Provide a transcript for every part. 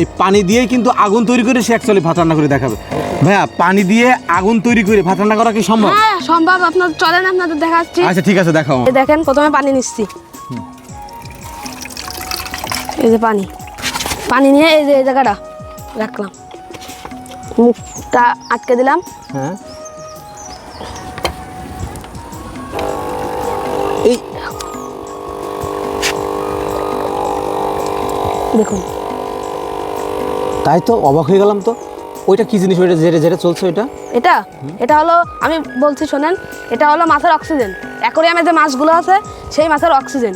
এই পানি দিয়েই কিন্তু আগুন তৈরি করে সে অ্যাকচুয়ালি ভাত রান্না করে দেখাবে। ভাইয়া পানি দিয়ে আগুন তৈরি করে ভাত রান্না করা কি সম্ভব? হ্যাঁ সম্ভব। আপনার চলেন আপনাদের দেখাচ্ছি। আচ্ছা ঠিক আছে দেখাও। এই দেখেন প্রথমে পানি নিচ্ছি। এই যে পানি। পানি নিয়ে এই যে এই জায়গাটা রাখলাম। মুখটা আটকে দিলাম। হ্যাঁ। এই দেখুন। তাই তো অবাক হয়ে গেলাম তো। ওইটা কি জিনিস? ওইটা জেরে জেরে চলছে ওইটা? এটা? এটা হলো, আমি বলছি শোনেন, এটা হলো মাছের অক্সিজেন। অ্যাকোরিয়ামে যে মাছগুলো আছে, সেই মাছের অক্সিজেন।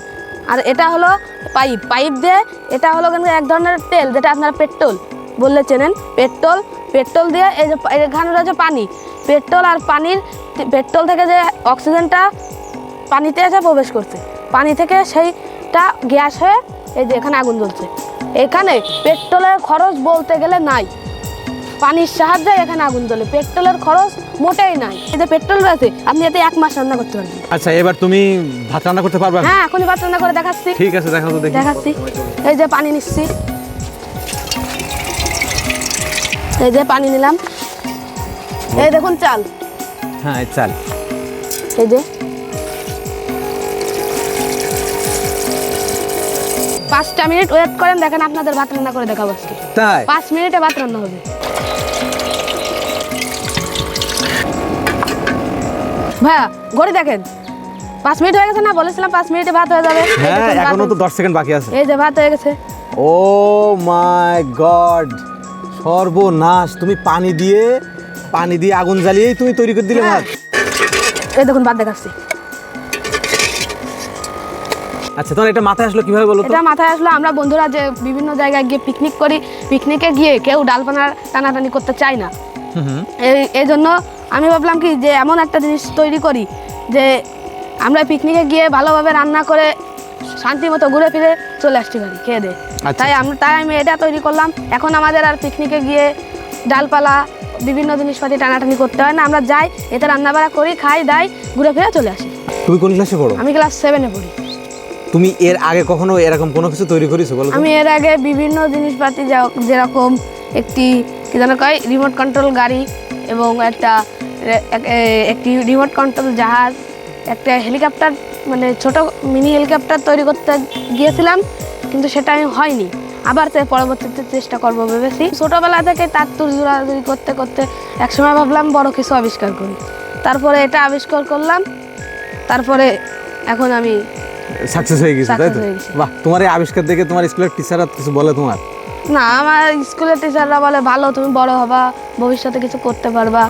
আর এটা হলো পাইপ। পাইপ দিয়ে এটা হলো কিন্তু এক ধরনের তেল, যেটা আপনারা পেট্রোল। বললে চেনেন? পেট্রোল পেট্রোল দিয়ে এই যে এখানে রয়েছে পানি। পেট্রোল আর পানির পেট্রোল থেকে যে অক্সিজেনটা পানিতে এসে প্রবেশ করছে। পানি থেকে সেইটা গ্যাস হয়ে এই যে এখানে আগুন জ্বলছে। এখানে পেট্রোলের খরচ বলতে গেলে নাই। পানির সাহায্যে এখানে আগুন জ্বলে। পেট্রোলের খরচ মোটেই নাই। এই যে পেট্রোল রয়েছে আপনি এতে এক মাস রান্না করতে পারবেন। আচ্ছা এবার তুমি ভাত রান্না করতে পারবে? হ্যাঁ এখনই ভাত রান্না করে দেখাচ্ছি। ঠিক আছে দেখাও তো দেখি। দেখাচ্ছি। এই যে পানি নিচ্ছি। এই যে পানি নিলাম। এই দেখুন চাল। হ্যাঁ এই চাল। এই যে পাঁচটা মিনিট ওয়েট করেন দেখেন আপনাদের ভাত রান্না করে দেখাবো আজকে। তাই? পাঁচ মিনিটে ভাত রান্না হবে। ভাইয়া ঘড়ি দেখেন। পাঁচ মিনিট হয়ে গেছে না? বলেছিলাম পাঁচ মিনিটে ভাত হয়ে যাবে। হ্যাঁ এখনও তো দশ সেকেন্ড বাকি আছে। এই যে ভাত হয়ে গেছে। ও মাই গড সর্বনাশ। তুমি পানি দিয়ে পানি দিয়ে আগুন জ্বালিয়েই তুমি তৈরি করে দিলে হ্যাঁ। ভাত। এই দেখুন ভাত দেখাচ্ছি। আচ্ছা তোমার এটা মাথায় আসলো কীভাবে বলো এটা মাথায় আসলো আমরা বন্ধুরা যে বিভিন্ন জায়গায় গিয়ে পিকনিক করি পিকনিকে গিয়ে কেউ ডালপানা টানাটানি করতে চায় না। এই জন্য আমি ভাবলাম কি যে এমন একটা জিনিস তৈরি করি যে আমরা পিকনিকে গিয়ে ভালোভাবে রান্না করে শান্তি মতো ঘুরে ফিরে চলে আসতে পারি খেয়ে দে। আচ্ছা। তাই আমরা তাই আমি এটা তৈরি করলাম। এখন আমাদের আর পিকনিকে গিয়ে ডালপালা বিভিন্ন জিনিসপাতি টানাটানি করতে হয় না। আমরা যাই এতে রান্নাবাড়া করি খাই দাই ঘুরে ফিরে চলে আসি। তুমি কোন ক্লাসে পড়ো? আমি ক্লাস সেভেনে পড়ি। তুমি এর আগে কখনো এরকম কোনো কিছু তৈরি করেছ বলো আমি এর আগে বিভিন্ন জিনিসপাতি যেরকম একটি, কি যেন কয় রিমোট কন্ট্রোল গাড়ি এবং একটা একটি রিমোট কন্ট্রোল জাহাজ, একটা হেলিকপ্টার মানে ছোট মিনি হেলিকপ্টার তৈরি করতে গিয়েছিলাম, কিন্তু সেটা আমি হয়নি। আবার সে পরবর্তীতে চেষ্টা করব ভেবেছি। ছোটোবেলা থেকে তার তুর জোড়াজুড়ি করতে করতে একসময় ভাবলাম বড় কিছু আবিষ্কার করি। তারপরে এটা আবিষ্কার করলাম, তারপরে এখন আমি সাকসেস হয়ে গেছে তাই তো। বাহ তোমার এই আবিষ্কার দেখে তোমার স্কুলের টিচাররা কিছু বলে তোমার? না আমার স্কুলের টিচাররা বলে ভালো তুমি বড় হবা ভবিষ্যতে কিছু করতে পারবা।